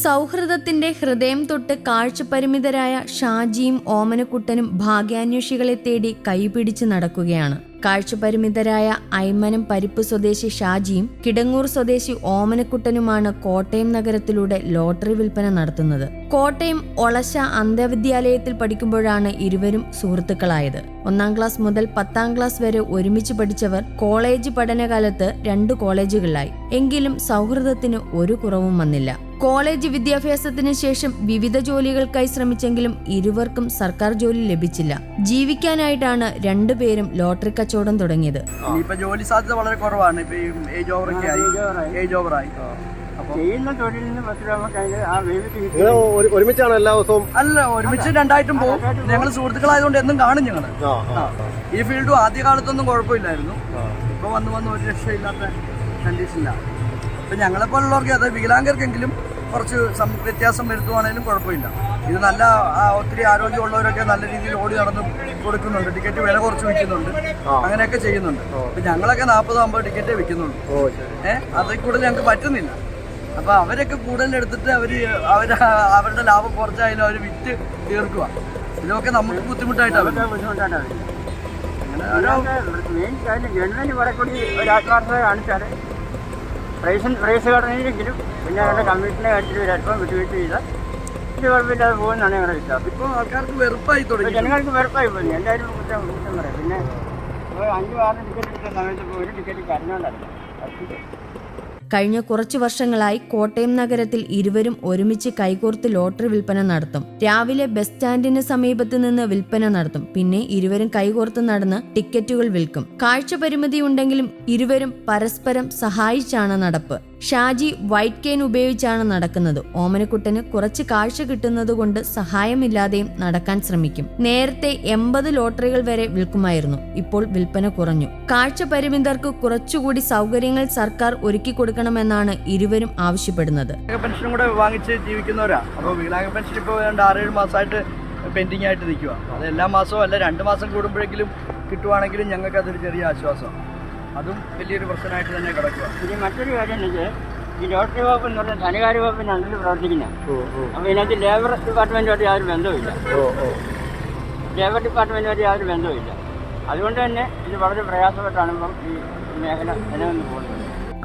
സൗഹൃദത്തിന്റെ ഹൃദയം തൊട്ട് കാഴ്ചപരിമിതരായ ഷാജിയും ഓമനക്കുട്ടനും ഭാഗ്യാന്വേഷികളെ തേടി കൈപിടിച്ച് നടക്കുകയാണ്. കാഴ്ചപരിമിതരായ ഐമനം പരിപ്പ് സ്വദേശി ഷാജിയും കിടങ്ങൂർ സ്വദേശി ഓമനക്കുട്ടനുമാണ് കോട്ടയം നഗരത്തിലൂടെ ലോട്ടറി വിൽപ്പന നടത്തുന്നത്. കോട്ടയം ഒളശ അന്ധവിദ്യാലയത്തിൽ പഠിക്കുമ്പോഴാണ് ഇരുവരും സുഹൃത്തുക്കളായത്. ഒന്നാം ക്ലാസ് മുതൽ പത്താം ക്ലാസ് വരെ ഒരുമിച്ച് പഠിച്ചവർ കോളേജ് പഠനകാലത്ത് രണ്ട് കോളേജുകളിലായി. എങ്കിലും സൗഹൃദത്തിന് ഒരു കുറവും വന്നില്ല. കോളേജ് വിദ്യാഭ്യാസത്തിന് ശേഷം വിവിധ ജോലികൾക്കായി ശ്രമിച്ചെങ്കിലും ഇരുവർക്കും സർക്കാർ ജോലി ലഭിച്ചില്ല. ജീവിക്കാനായിട്ടാണ് രണ്ടുപേരും ലോട്ടറി കച്ചവടം തുടങ്ങിയത്. ജോലി സാധ്യത വളരെ കുറവാണ്. ചെയ്യുന്ന തൊഴിലിൽ നിന്ന് പത്ത് രൂപ ആ ഒരുമിച്ചാണ് എല്ലാ ദിവസവും അല്ല ഒരുമിച്ച് രണ്ടായിട്ടും പോകും ഞങ്ങൾ സുഹൃത്തുക്കളായതുകൊണ്ട് എന്നും കാണും. ആ. ഈ ഫീൽഡും ആദ്യ കാലത്തൊന്നും കുഴപ്പമില്ലായിരുന്നു. ഇപ്പൊ വന്ന് വന്ന് ഒരു രക്ഷയില്ലാത്ത കണ്ടീഷനിലാണ് ഇപ്പൊ ഞങ്ങളെ പോലുള്ളവർക്ക് അത് വികലാംഗർക്കെങ്കിലും കുറച്ച് വ്യത്യാസം വരുത്തുവാണെങ്കിലും കുഴപ്പമില്ല. ഇത് നല്ല ഒത്തിരി ആരോഗ്യമുള്ളവരൊക്കെ നല്ല രീതിയിൽ ഓടി നടന്ന് കൊടുക്കുന്നുണ്ട്. ടിക്കറ്റ് വില കുറച്ച് വിൽക്കുന്നുണ്ട്. അങ്ങനെയൊക്കെ ചെയ്യുന്നുണ്ട്. ഞങ്ങളൊക്കെ നാൽപ്പത് അമ്പത് ടിക്കറ്റേ വിൽക്കുന്നുള്ളൂ. ശരി. ഏഹ് അതിൽ കൂടുതൽ ഞങ്ങൾക്ക് പറ്റുന്നില്ല. അപ്പൊ അവരൊക്കെ കൂടുതൽ എടുത്തിട്ട് അവർ അവർ അവരുടെ ലാഭം കുറച്ചായാലും അവർ വിറ്റ് തീർക്കുക ഇതൊക്കെ നമുക്ക് ബുദ്ധിമുട്ടായിട്ടാണ്. മെയിൻ കാര്യം ഗവൺമെന്റ് കുറെ കൂടി ഒരു ആത്മാർത്ഥത കാണിച്ചാൽ പ്രൈസ് പ്രൈസ് ഘടനയിലെങ്കിലും പിന്നെ അവരുടെ കമ്മീഷന്റെ കാര്യത്തിൽ ഒരു അല്പം വിട്ടുവീഴ്ച ചെയ്താൽ ഇത് കുഴപ്പമില്ലാതെ പോകുന്നതാണ് ഞങ്ങളുടെ വിശ്വാസം. ഇപ്പൊ ആൾക്കാർക്ക് വെറുപ്പായി തുടങ്ങി ജനങ്ങൾക്ക് വെറുപ്പായി പോയി. എല്ലാവരും കുറ്റം കുറ്റം പറയാം. പിന്നെ അഞ്ച് ആറ് ടിക്കറ്റ് സമയത്ത് ഒരു ടിക്കറ്റ് കരഞ്ഞോണ്ടല്ല. കഴിഞ്ഞ കുറച്ചു വർഷങ്ങളായി കോട്ടയം നഗരത്തിൽ ഇരുവരും ഒരുമിച്ച് കൈകോർത്ത് ലോട്ടറി വിൽപ്പന നടത്തും. രാവിലെ ബസ് സ്റ്റാൻഡിന് സമീപത്ത് നിന്ന് വിൽപ്പന നടത്തും. പിന്നെ ഇരുവരും കൈകോർത്ത് നടന്ന് ടിക്കറ്റുകൾ വിൽക്കും. കാഴ്ച പരിമിതി ഉണ്ടെങ്കിലും ഇരുവരും പരസ്പരം സഹായിച്ചാണ് നടപ്പ്. ഷാജി വൈറ്റ് കെയിൻ ഉപയോഗിച്ചാണ് നടക്കുന്നത്. ഓമനക്കുട്ടന് കുറച്ച് കാഴ്ച കിട്ടുന്നത് കൊണ്ട് സഹായമില്ലാതെയും നടക്കാൻ ശ്രമിക്കും. നേരത്തെ എൺപത് ലോട്ടറികൾ വരെ വിൽക്കുമായിരുന്നു. ഇപ്പോൾ വിൽപ്പന കുറഞ്ഞു. കാഴ്ച പരിമിതർക്ക് കുറച്ചുകൂടി സൗകര്യങ്ങൾ സർക്കാർ ഒരുക്കി കൊടുക്കണമെന്നാണ് ഇരുവരും ആവശ്യപ്പെടുന്നത്. പെൻഷൻ കൂടെ വാങ്ങിച്ച് ജീവിക്കുന്നവരാ. അപ്പോൾ വികലാംഗ പെൻഷൻ ഇപ്പോൾ രണ്ട് ആറേഴ് മാസമായിട്ട് പെൻഡിങ് ആയിട്ട് നിൽക്കുക അത് എല്ലാ മാസവും അല്ല രണ്ട് മാസം കൂടുമ്പോഴെങ്കിലും കിട്ടുവാണെങ്കിലും ഞങ്ങൾക്ക് അതൊരു ചെറിയ ആശ്വാസം. അതും വലിയൊരു പ്രശ്നമായിട്ട് തന്നെ കിടക്കുക ഇനി മറ്റൊരു കാര്യം എന്ന് വെച്ചാൽ ഈ ലോട്ടറി വകുപ്പ് എന്ന് പറഞ്ഞാൽ ധനകാര്യ വകുപ്പിന്റെ അണ്ടറിൽ പ്രവർത്തിക്കുന്നത്. അപ്പോൾ ഇതിനകത്ത് ലേബർ ഡിപ്പാർട്ട്മെന്റുമായിട്ട് യാതൊരു ബന്ധവുമില്ല. ലേബർ ഡിപ്പാർട്ട്മെന്റുമായിട്ട് യാതൊരു ബന്ധവുമില്ല. അതുകൊണ്ട് തന്നെ ഇത് വളരെ പ്രയാസപ്പെട്ടാണ് ഇപ്പം ഈ മേഖല നിലനിന്ന് പോകുന്നത്.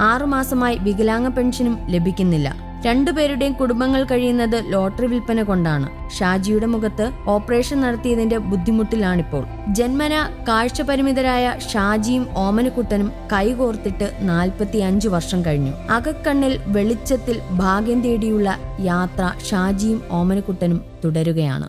ആറുമാസമായി വികലാംഗ പെൻഷനും ലഭിക്കുന്നില്ല. രണ്ടുപേരുടെയും കുടുംബങ്ങൾ കഴിയുന്നത് ലോട്ടറി വിൽപ്പന കൊണ്ടാണ്. ഷാജിയുടെ മുഖത്ത് ഓപ്പറേഷൻ നടത്തിയതിന്റെ ബുദ്ധിമുട്ടിലാണിപ്പോൾ. ജന്മന കാഴ്ചപരിമിതരായ ഷാജിയും ഓമനക്കുട്ടനും കൈകോർത്തിട്ട് നാൽപ്പത്തി അഞ്ച് വർഷം കഴിഞ്ഞു. അകക്കണ്ണിൽ വെളിച്ചത്തിൽ ഭാഗ്യം തേടിയുള്ള യാത്ര ഷാജിയും ഓമനക്കുട്ടനും തുടരുകയാണ്.